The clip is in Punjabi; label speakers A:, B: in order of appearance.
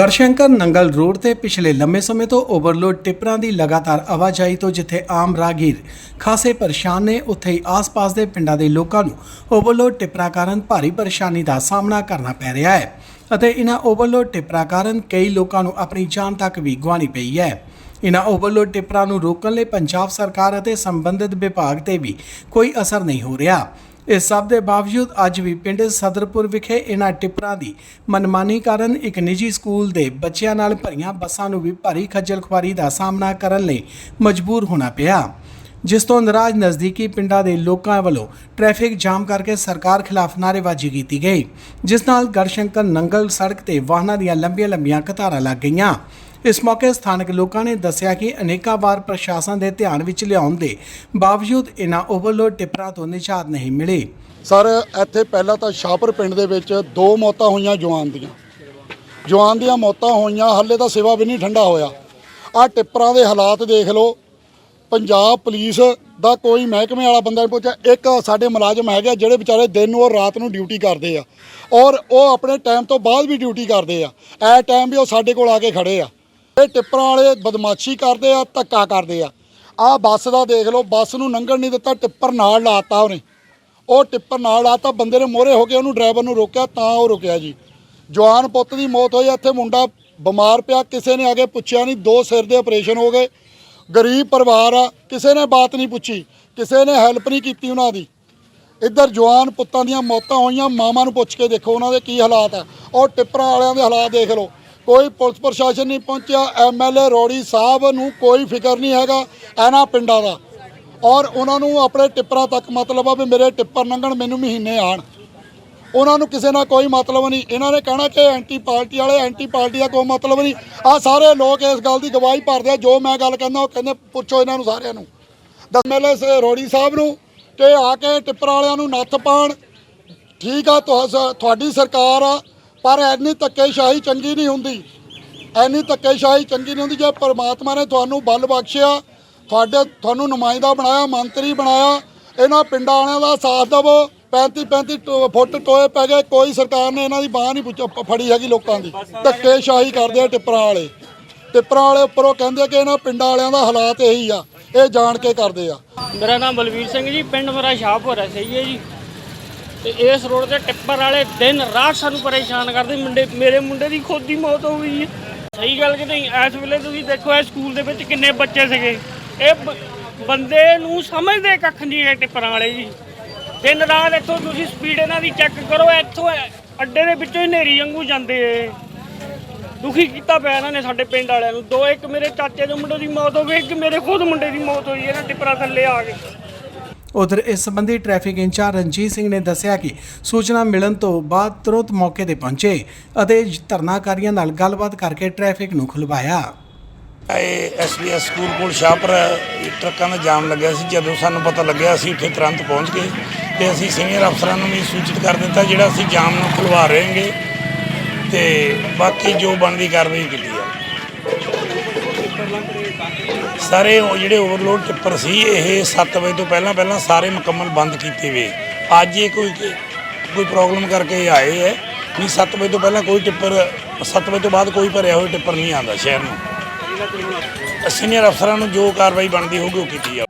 A: ਗੜਸ਼ੰਕਰ ਨੰਗਲ ਰੋਡ ਤੇ ਪਿਛਲੇ ਲੰਮੇ ਸਮੇਂ ਤੋਂ ਓਵਰਲੋਡ ਟਿੱਪਰਾਂ ਦੀ ਲਗਾਤਾਰ ਆਵਾਜਾਈ ਤੋਂ ਜਿੱਥੇ ਆਮ ਰਾਹਗੀਰ ਖਾਸੇ ਪਰੇਸ਼ਾਨ ਨੇ, ਉੱਥੇ ਹੀ ਆਸ-ਪਾਸ ਦੇ ਪਿੰਡਾਂ ਦੇ ਲੋਕਾਂ ਨੂੰ ਓਵਰਲੋਡ ਟਿੱਪਰਾਂ ਕਾਰਨ ਭਾਰੀ ਪਰੇਸ਼ਾਨੀ ਦਾ ਸਾਹਮਣਾ ਕਰਨਾ ਪੈ ਰਿਹਾ ਹੈ ਅਤੇ ਇਹਨਾਂ ਓਵਰਲੋਡ ਟਿੱਪਰਾਂ ਕਾਰਨ ਕਈ ਲੋਕਾਂ ਨੂੰ ਆਪਣੀ ਜਾਨ ਤੱਕ ਵੀ ਗਵਾਉਣੀ ਪਈ ਹੈ। ਇਨ੍ਹਾਂ ਓਵਰਲੋਡ ਟਿੱਪਰਾਂ ਨੂੰ ਰੋਕਣ ਲਈ ਪੰਜਾਬ ਸਰਕਾਰ ਅਤੇ ਸੰਬੰਧਿਤ ਵਿਭਾਗ ਤੇ ਵੀ ਕੋਈ ਅਸਰ ਨਹੀਂ ਹੋ ਰਿਹਾ। ਇਸ ਸਭ ਦੇ ਬਾਵਜੂਦ ਅੱਜ ਵੀ ਪਿੰਡ ਸਦਰਪੁਰ ਵਿਖੇ ਇਨ੍ਹਾਂ ਟਿੱਪਰਾਂ ਦੀ ਮਨਮਾਨੀ ਕਾਰਨ ਇੱਕ ਨਿੱਜੀ ਸਕੂਲ ਦੇ ਬੱਚਿਆਂ ਨਾਲ ਭਰੀਆਂ ਬੱਸਾਂ ਨੂੰ ਵੀ ਭਾਰੀ ਖੱਜਲ ਖੁਆਰੀ ਦਾ ਸਾਹਮਣਾ ਕਰਨ ਲਈ ਮਜਬੂਰ ਹੋਣਾ ਪਿਆ। ਜਿਸ ਤੋਂ ਨਰਾਜ਼ ਨਜ਼ਦੀਕੀ ਪਿੰਡਾਂ ਦੇ ਲੋਕਾਂ ਵੱਲੋਂ ਟ੍ਰੈਫਿਕ ਜਾਮ ਕਰਕੇ ਸਰਕਾਰ ਖਿਲਾਫ ਨਾਅਰੇਬਾਜ਼ੀ ਕੀਤੀ ਗਈ, ਜਿਸ ਨਾਲ ਗੜਸ਼ੰਕਰ ਨੰਗਲ ਸੜਕ ਤੇ ਵਾਹਨਾਂ ਦੀਆਂ ਲੰਬੀਆਂ-ਲੰਬੀਆਂ ਕਤਾਰਾਂ ਲੱਗ ਗਈਆਂ। ਇਸ ਮੌਕੇ ਸਥਾਨਕ ਲੋਕਾਂ ਨੇ ਦੱਸਿਆ ਕਿ ਅਨੇਕਾਂ ਵਾਰ ਪ੍ਰਸ਼ਾਸਨ ਦੇ ਧਿਆਨ ਵਿੱਚ ਲਿਆਉਣ ਦੇ ਬਾਵਜੂਦ ਇਨ੍ਹਾਂ ਓਵਰਲੋਡ ਟਿੱਪਰਾਂ ਤੋਂ ਨਿਜਾਤ ਨਹੀਂ ਮਿਲੀ।
B: ਸਰ, ਇੱਥੇ ਪਹਿਲਾਂ ਤਾਂ ਸ਼ਾਹਪੁਰ ਪਿੰਡ ਦੇ ਵਿੱਚ ਦੋ ਮੌਤਾਂ ਹੋਈਆਂ ਜਵਾਨ ਦੀਆਂ। ਜਵਾਨ ਦੀਆਂ ਮੌਤਾਂ ਹੋਈਆਂ, ਹੱਲੇ ਤਾਂ ਸਿਵਾ ਵੀ ਨਹੀਂ ਠੰਡਾ ਹੋਇਆ। ਆਹ ਟਿੱਪਰਾਂ ਦੇ ਹਾਲਾਤ ਦੇਖ ਲਓ। ਪੰਜਾਬ ਪੁਲਿਸ ਦਾ ਕੋਈ ਮਹਿਕਮੇ ਵਾਲਾ ਬੰਦਾ ਨਹੀਂ ਪੁੱਛਿਆ। ਇੱਕ ਸਾਡੇ ਮੁਲਾਜ਼ਮ ਹੈਗੇ ਆ, ਜਿਹੜੇ ਵਿਚਾਰੇ ਦਿਨ ਨੂੰ ਔਰ ਰਾਤ ਨੂੰ ਡਿਊਟੀ ਕਰਦੇ ਆ। ਔਰ ਉਹ ਆਪਣੇ ਟਾਈਮ ਤੋਂ ਬਾਅਦ ਵੀ ਡਿਊਟੀ ਕਰਦੇ ਆ। ਐ ਟਾਈਮ ਵੀ ਉਹ ਸਾਡੇ ਕੋਲ ਆ ਕੇ ਖੜੇ ਆ। ਇਹ ਟਿੱਪਰਾਂ ਵਾਲੇ ਬਦਮਾਸ਼ੀ ਕਰਦੇ ਆ, ਧੱਕਾ ਕਰਦੇ ਆ। ਆਹ ਬੱਸ ਦਾ ਦੇਖ ਲਓ, ਬੱਸ ਨੂੰ ਲੰਘਣ ਨਹੀਂ ਦਿੱਤਾ, ਟਿੱਪਰ ਨਾਲ ਲਾਤਾ ਉਹਨੇ। ਉਹ ਟਿੱਪਰ ਨਾਲ ਆਤਾ ਬੰਦੇ ਨੇ ਮੋਹਰੇ ਹੋ ਕੇ ਉਹਨੂੰ ਡਰਾਈਵਰ ਨੂੰ ਰੋਕਿਆ, ਤਾਂ ਉਹ ਰੁਕਿਆ ਜੀ। ਜਵਾਨ ਪੁੱਤ ਦੀ ਮੌਤ ਹੋਈ, ਇੱਥੇ ਮੁੰਡਾ ਬਿਮਾਰ ਪਿਆ, ਕਿਸੇ ਨੇ ਆਗੇ ਪੁੱਛਿਆ ਨਹੀਂ, ਦੋ ਸਿਰ ਦੇ ਆਪਰੇਸ਼ਨ ਹੋ ਗਏ। ਗਰੀਬ ਪਰਿਵਾਰ ਆ, ਕਿਸੇ ਨੇ ਬਾਤ ਨਹੀਂ ਪੁੱਛੀ, ਕਿਸੇ ਨੇ ਹੈਲਪ ਨਹੀਂ ਕੀਤੀ ਉਹਨਾਂ ਦੀ। ਇੱਧਰ ਜਵਾਨ ਪੁੱਤਾਂ ਦੀਆਂ ਮੌਤਾਂ ਹੋਈਆਂ ਮਾਵਾਂ ਨੂੰ ਪੁੱਛ ਕੇ ਦੇਖੋ ਉਹਨਾਂ ਦੇ ਕੀ ਹਾਲਾਤ ਆ। ਔਰ ਟਿੱਪਰਾਂ ਵਾਲਿਆਂ ਦੇ ਹਾਲਾਤ ਦੇਖ ਲਓ। ਕੋਈ ਪੁਲਿਸ ਪ੍ਰਸ਼ਾਸਨ ਨਹੀਂ ਪਹੁੰਚਿਆ ਐਮਐਲਏ ਰੋੜੀ ਸਾਹਿਬ ਨੂੰ ਕੋਈ ਫਿਕਰ ਨਹੀਂ ਹੈਗਾ ਇਹਨਾਂ ਪਿੰਡਾਂ ਦਾ। ਔਰ ਉਹਨਾਂ ਨੂੰ ਆਪਣੇ ਟਿੱਪਰਾਂ ਤੱਕ ਮਤਲਬ ਆ ਵੀ ਮੇਰੇ ਟਿੱਪਰ ਲੰਘਣ ਮੈਨੂੰ ਮਹੀਨੇ ਆਣ ਉਹਨਾਂ ਨੂੰ ਕਿਸੇ ਨਾਲ ਕੋਈ ਮਤਲਬ ਨਹੀਂ। ਇਹਨਾਂ ਨੇ ਕਹਿਣਾ ਕਿ ਐਂਟੀ ਪਾਰਟੀ ਵਾਲੇ, ਐਂਟੀ ਪਾਰਟੀ ਦਾ ਕੋਈ ਮਤਲਬ ਨਹੀਂ। ਆ ਸਾਰੇ ਲੋਕ ਇਸ ਗੱਲ ਦੀ ਗਵਾਹੀ ਭਰਦੇ ਆ। ਜੋ ਮੈਂ ਗੱਲ ਕਹਿੰਦਾ, ਉਹ ਕਹਿੰਦੇ ਪੁੱਛੋ ਇਹਨਾਂ ਨੂੰ ਸਾਰਿਆਂ ਨੂੰ। ਐਮਐਲਏ ਰੋੜੀ ਸਾਹਿਬ ਨੂੰ ਕਿ ਆ ਕੇ ਟਿੱਪਰ ਵਾਲਿਆਂ ਨੂੰ ਨੱਥ ਪਾਣ ਠੀਕ ਆ ਤੁਹਾਡੀ ਸਰਕਾਰ ਆ। ਪਰ ਐਨੀ ਧੱਕੇਸ਼ਾਹੀ ਚੰਗੀ ਨਹੀਂ ਹੁੰਦੀ। ਐਨੀ ਧੱਕੇਸ਼ਾਹੀ ਚੰਗੀ ਨਹੀਂ ਹੁੰਦੀ ਜੇ ਪਰਮਾਤਮਾ ਨੇ ਤੁਹਾਨੂੰ ਬਲ ਬਖਸ਼ਿਆ, ਤੁਹਾਡੇ, ਤੁਹਾਨੂੰ ਨੁਮਾਇੰਦਾ ਬਣਾਇਆ, ਮੰਤਰੀ ਬਣਾਇਆ, ਇਹਨਾਂ ਪਿੰਡਾਂ ਵਾਲਿਆਂ ਦਾ ਸਾਥ ਦੇਵੋ 35 35 ਟੋ- ਫੁੱਟ ਟੋਏ ਪੈ ਗਏ, ਕੋਈ ਸਰਕਾਰ ਨੇ ਇਹਨਾਂ ਦੀ ਬਾਹ ਨਹੀਂ ਪੁੱਛ- ਫੜੀ ਹੈਗੀ ਲੋਕਾਂ ਦੀ। ਧੱਕੇਸ਼ਾਹੀ ਕਰਦੇ ਆ ਟਿੱਪਰਾਂ ਵਾਲੇ। ਟਿੱਪਰਾਂ ਵਾਲੇ ਉੱਪਰੋਂ ਕਹਿੰਦੇ ਕਿ ਇਹਨਾਂ ਪਿੰਡਾਂ ਵਾਲਿਆਂ ਦਾ ਹਾਲਾਤ ਇਹੀ ਆ, ਇਹ ਜਾਣ ਕੇ ਕਰਦੇ ਆ।
C: ਮੇਰਾ ਨਾਮ ਬਲਵੀਰ ਸਿੰਘ ਜੀ, ਪਿੰਡ ਮੇਰਾ ਸ਼ਾਹਪੁਰ ਹੈ, ਸਹੀ ਹੈ ਜੀ। ਤੇ ਇਸ ਰੋਡ ਤੇ ਟਿੱਪਰ ਵਾਲੇ ਦਿਨ ਰਾਤ ਸਾਨੂੰ ਪਰੇਸ਼ਾਨ ਕਰਦੇ, ਮੁੰਡੇ, ਮੇਰੇ ਮੁੰਡੇ ਦੀ ਖੁਦ ਦੀ ਮੌਤ ਹੋ ਗਈ ਹੈ ਸਹੀ ਗੱਲ ਕਿ ਨਹੀਂ? ਇਸ ਵੇਲੇ ਤੁਸੀਂ ਦੇਖੋ ਇਹ ਸਕੂਲ ਦੇ ਵਿੱਚ ਕਿੰਨੇ ਬੱਚੇ ਸੀਗੇ। ਇਹ ਬ- ਬੰਦੇ ਨੂੰ ਸਮਝਦੇ ਕੱਖ ਨਹੀਂ ਇਹ ਟਿੱਪਰਾਂ ਵਾਲੇ ਜੀ। ਦਿਨ ਰਾਤ ਇੱਥੋਂ ਤੁਸੀਂ ਸਪੀਡ ਇਹਨਾਂ ਦੀ ਚੈੱਕ ਕਰੋ, ਇੱਥੋਂ ਅੱਡੇ ਦੇ ਵਿੱਚੋਂ ਹੀ ਨੇਰੀ ਵਾਂਗੂ ਜਾਂਦੇ ਏ ਦੁਖੀ ਕੀਤਾ ਪਿਆ ਇਹਨਾਂ ਨੇ ਸਾਡੇ ਪਿੰਡ ਵਾਲਿਆਂ ਨੂੰ। ਦੋ, ਇੱਕ ਮੇਰੇ ਚਾਚੇ ਦੇ ਮੁੰਡੇ ਦੀ ਮੌਤ ਹੋ ਗਈ, ਇੱਕ ਮੇਰੇ ਖੁਦ ਮੁੰਡੇ ਦੀ ਮੌਤ ਹੋਈ, ਇਹਨਾਂ ਟਿੱਪਰਾਂ ਥੱਲੇ ਆ ਕੇ।
A: ਉਧਰ ਇਸ ਸੰਬੰਧੀ ਟ੍ਰੈਫਿਕ ਇੰਚਾਰਜ ਰਣਜੀਤ ਸਿੰਘ ਨੇ ਦੱਸਿਆ ਕਿ ਸੂਚਨਾ ਮਿਲਣ ਤੋਂ ਬਾਅਦ ਤੁਰੰਤ ਮੌਕੇ ਤੇ ਪਹੁੰਚੇ ਅਤੇ ਧਰਨਾਕਾਰੀਆਂ ਨਾਲ ਗੱਲਬਾਤ ਕਰਕੇ ਟ੍ਰੈਫਿਕ ਨੂੰ ਖੁਲਵਾਇਆ।
D: ਇਹ ਐਸਬੀਐਸ ਸਕੂਲ ਕੋਲ ਸ਼ਾਹਪੁਰ ਟਰੱਕਾਂ ਦਾ ਜਾਮ ਲੱਗਿਆ ਸੀ। ਜਦੋਂ ਸਾਨੂੰ ਪਤਾ ਲੱਗਿਆ, ਅਸੀਂ ਉੱਥੇ ਤੁਰੰਤ ਪਹੁੰਚ ਗਏ ਤੇ ਅਸੀਂ ਸੀਨੀਅਰ ਅਫਸਰਾਂ ਨੂੰ ਵੀ ਸੂਚਿਤ ਕਰ ਦਿੱਤਾ, ਜਿਹੜਾ ਅਸੀਂ ਜਾਮ ਨੂੰ ਖੁਲਵਾ ਰਹੇਗੇ ਹਾਂਗੇ ਤੇ ਬਾਕੀ ਜੋ ਬਣਦੀ ਕਾਰਵਾਈ ਕੀਤੀ ਆ ਸਾਰੇ ਉਹ ਜਿਹੜੇ ਓਵਰਲੋਡ ਟਿੱਪਰ ਸੀ ਇਹ 7 ਵਜੇ ਤੋਂ ਪਹਿਲਾਂ ਪਹਿਲਾਂ ਸਾਰੇ ਮੁਕੰਮਲ ਬੰਦ ਕੀਤੇ ਵੇ। ਅੱਜ ਇਹ ਕੋਈ ਕੋਈ ਪ੍ਰੋਬਲਮ ਕਰਕੇ ਆਏ ਹੈ। ਨਹੀਂ 7 ਵਜੇ ਤੋਂ ਪਹਿਲਾਂ ਕੋਈ ਟਿੱਪਰ 7 ਵਜੇ ਤੋਂ ਬਾਅਦ ਕੋਈ ਭਰਿਆ ਹੋਇਆ ਟਿੱਪਰ ਨਹੀਂ ਆਉਂਦਾ ਸ਼ਹਿਰ ਨੂੰ। ਸੀਨੀਅਰ ਅਫਸਰਾਂ ਨੂੰ ਜੋ ਕਾਰਵਾਈ ਬਣਦੀ ਹੋਊਗੀ ਉਹ ਕੀਤੀ ਜਾਊ।